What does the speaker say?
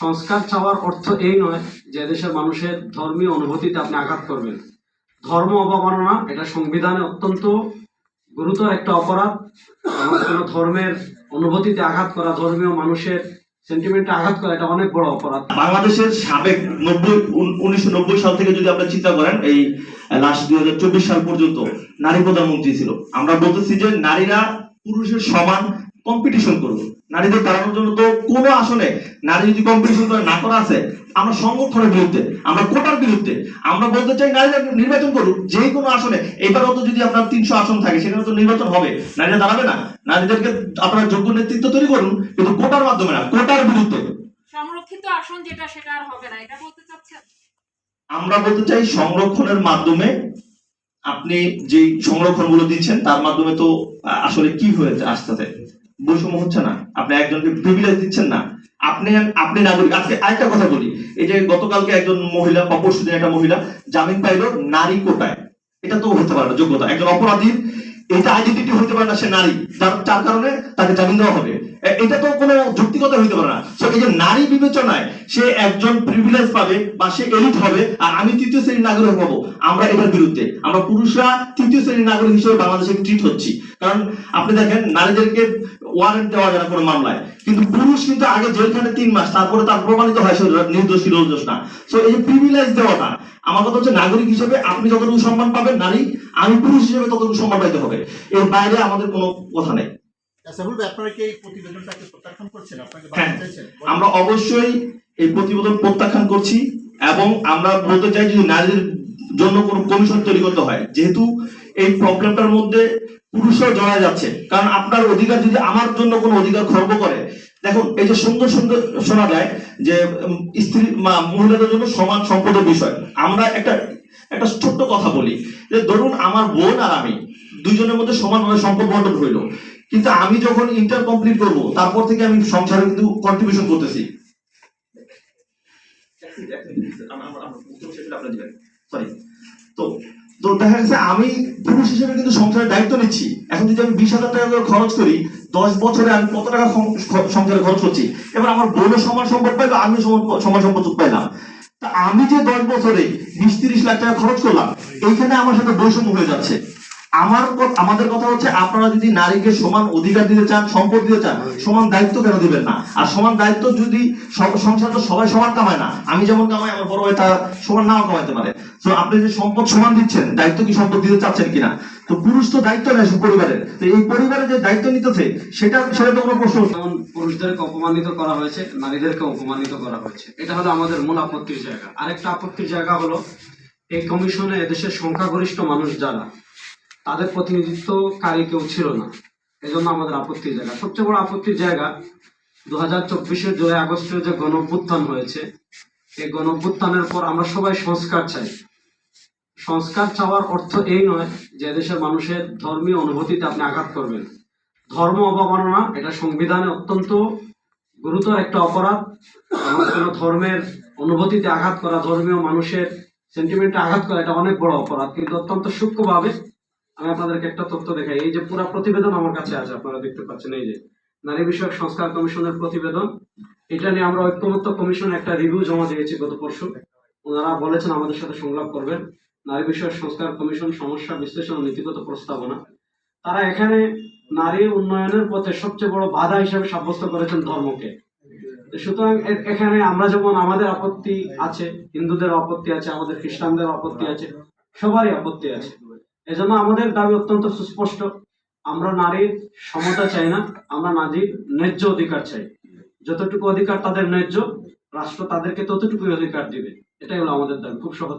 সংস্কার চাওয়ার অর্থ এই নয় যে দেশের মানুষের ধর্মীয় অনুভূতিতে আপনি আঘাত করবেন। ধর্ম অবমাননা, এটা সংবিধানে অত্যন্ত গুরুতর একটা অপরাধ। কোনো ধর্মের অনুভূতিতে আঘাত করা, ধর্মীয় মানুষের সেন্টিমেন্টে আঘাত করা, এটা অনেক বড় অপরাধ। বাংলাদেশের সাবেক নব্বই উনিশশো নব্বই সাল থেকে যদি আপনারা চিন্তা করেন, এই লাস্ট দুই হাজার চব্বিশ সাল পর্যন্ত নারী প্রধানমন্ত্রী ছিল। আমরা বলতেছি যে নারীরা পুরুষের সমান কম্পিটিশন করবে। নারীদের দাঁড়ানোর জন্য তো কোনো আসনে নারী যদি কম্পিটিশন করে না করা আছে আমরা সংরক্ষণের বিরুদ্ধে আমরা কোটার বিরুদ্ধে আমরা বলতে চাই নারীরা নির্বাচন করুক যে কোনো আসনে এবার তো যদি আপনার তিনশো আসন থাকে সেখানে তো নির্বাচন হবে নারীরা দাঁড়াবে না। নারীদেরকে আপনারা যোগ্য নেতৃত্ব তৈরি করুন কিন্তু কোটার মাধ্যমে না কোটার বিরুদ্ধে। সংরক্ষিত আসন যেটা সেটা আর হবে না এটা বলতে চাচ্ছেন? আমরা বলতে চাই সংরক্ষণের মাধ্যমে আপনি যে সংরক্ষণগুলো দিচ্ছেন তার মাধ্যমে তো আসলে কি হয়েছে আসতে বৈষম্য হচ্ছে না। আপনি একজনকে প্রিভিলেজ দিচ্ছেন না। আপনি আপনি নাগরিক। আজকে আরেকটা কথা বলি। এই যে গতকালকে একজন মহিলা বা পরশুদিন একটা মহিলা, জামিন পাইলো নারী কোটায়। এটা তো হতে পারে না, যোগ্যতা। একজন অপরাধী, এটা আইডেন্টিটি হতে পারে না সে নারী। যার যার কারণে তাকে জামিন দেওয়া হবে। এটা তো কোনো যুক্তিগত হইতে পারে না। So, এই যে নারী বিবেচনায় সে একজন প্রিভিলেজ পাবে বা সে এলিট হবে আর আমি তৃতীয় শ্রেণির নাগরিক হব আমরা এটার বিরুদ্ধে। আমরা পুরুষরা তৃতীয় শ্রেণির নাগরিক হিসেবে বাংলাদেশে ট্রিট হচ্ছি। কারণ আপনি দেখেন নারীদেরকে ওয়ারেন্ট দেওয়া যায় না কোনো মামলায়। কিন্তু পুরুষ কিন্তু আগে জেলখানে তিন মাস তারপরে তার প্রমাণিত হয় সে নির্দোষ নির্দোষ না। সো এই যে প্রিভিলেজ দেওয়াটা আমার কথা হচ্ছে নাগরিক হিসেবে আপনি যতটুকু সম্মান পাবেন নারী আমি পুরুষ হিসেবে ততটুকু সম্মান পাইতে হবে। এর বাইরে আমাদের কোনো কথা নেই। আপনাকে হ্যাঁ, আমরা অবশ্যই এই প্রতিবেদন প্রত্যাখ্যান করছি এবং আমরা বলতে চাই যদি নারীদের জন্য কোনো কমিশন তৈরি করতে হয় যেহেতু এই প্রবলেমটার মধ্যে পুরুষরাও জড়ায় যাচ্ছে। কারণ আপনার অধিকার যদি আমার জন্য কোনো অধিকার খর্ব করে দেখুন এই যে সুন্দর সুন্দর শোনা যায় যে স্ত্রী মহিলাদের জন্য সমান সম্পদের বিষয়। আমরা একটা একটা ছোট্ট কথা বলি যে ধরুন আমার বোন আর আমি দুইজনের মধ্যে সমানভাবে সম্পদ বন্টন হইল। কিন্তু আমি যখন ইন্টার কমপ্লিট করব তারপর থেকে আমি সংসারে কিন্তু কন্ট্রিবিউশন করতেছি। সরি তো তো দেখা গেছে আমি পুরুষ হিসেবে কিন্তু সংসারের দায়িত্ব নিচ্ছি। এখন যদি আমি বিশ হাজার টাকা করে খরচ করি দশ বছরে আমি কত টাকা সংসারে খরচ করছি? এবার আমার বোনও সমান সম্পদ পাইলো আমি সমান- সমান সম্পদ পাইলাম। তা আমি যে দশ বছরে বিশ তিরিশ লাখ টাকা খরচ করলাম এইখানে আমার সাথে বৈষম্য হয়ে যাচ্ছে। আমার আমাদের কথা হচ্ছে আপনারা যদি নারীকে সমান অধিকার দিতে চান, সম্পদ দিতে চান, সমান দায়িত্ব কেন দিবেন না? আর সমান দায়িত্ব যদি সংসার তো সবাই সমান কামায় না, আমি যেমন কামাই, আমার বড় ভাই তার সমান নাও কামাইতে পারে। তো আপনি যে সম্পদ সমান দিচ্ছেন, দায়িত্ব কি সম্পদ দিতে চাচ্ছেন কিনা? তো পুরুষ তো দায়িত্ব নেয় পরিবারের। তো এই পরিবারের যে দায়িত্ব নিতেছে, সেটা সেটা তো কোনো প্রশ্ন যেমন পুরুষদেরকে অপমানিত করা হয়েছে, নারীদেরকে অপমানিত করা হয়েছে। এটা হলো আমাদের মূল আপত্তির জায়গা। আরেকটা আপত্তির জায়গা হলো, এই কমিশনে এদেশের সংখ্যাগরিষ্ঠ মানুষ যারা তাদের প্রতিনিধিত্বকারী কেউ ছিল না। এজন্য আমাদের আপত্তির জায়গা। সবচেয়ে বড় আপত্তির জায়গা দু হাজার চব্বিশের জুলাই আগস্টের যে গণভ্যুত্থান হয়েছে, এই গণ অভ্যুত্থানের পর আমরা সবাই সংস্কার চাই। সংস্কার চাওয়ার অর্থ এই নয় যে দেশের মানুষের ধর্মীয় অনুভূতিতে আপনি আঘাত করবেন। ধর্ম অবমাননা, এটা সংবিধানে অত্যন্ত গুরুতর একটা অপরাধ। কোনো ধর্মের অনুভূতিতে আঘাত করা, ধর্মীয় মানুষের সেন্টিমেন্টে আঘাত করা, এটা অনেক বড় অপরাধ, কিন্তু অত্যন্ত সূক্ষ্মভাবে আমি আপনাদেরকে একটা তথ্য দেখাই। এই যে পুরো প্রতিবেদন আমার কাছে আছে, আপনারা দেখতে পাচ্ছেন, এই যে নারী বিষয়ক সংস্কার কমিশনের প্রতিবেদন। এটা নিয়ে আমরা ঐক্যমত্য কমিশন একটা রিভিউ জমা দিয়েছি গত পরশু। ওনারা বলেছেন আমাদের সাথে সংলাপ করবেন। নারী বিষয়ক সংস্কার কমিশন সমস্যা বিশ্লেষণ নীতিগত প্রস্তাবনা। তারা এখানে নারী উন্নয়নের পথে সবচেয়ে বড় বাধা হিসেবে সাব্যস্ত করেছেন ধর্মকে। সুতরাং এখানে আমরা যেমন আমাদের আপত্তি আছে, হিন্দুদের আপত্তি আছে, আমাদের খ্রিস্টানদের আপত্তি আছে, সবারই আপত্তি আছে। এজন্য আমাদের দাবি অত্যন্ত সুস্পষ্ট। আমরা নারীর সমতা চাই না, আমরা নারীর ন্যায্য অধিকার চাই। যতটুকু অধিকার তাদের ন্যায্য, রাষ্ট্র তাদেরকে ততটুকুই অধিকার দিবে। এটাই হলো আমাদের দাবি। খুব সহজ।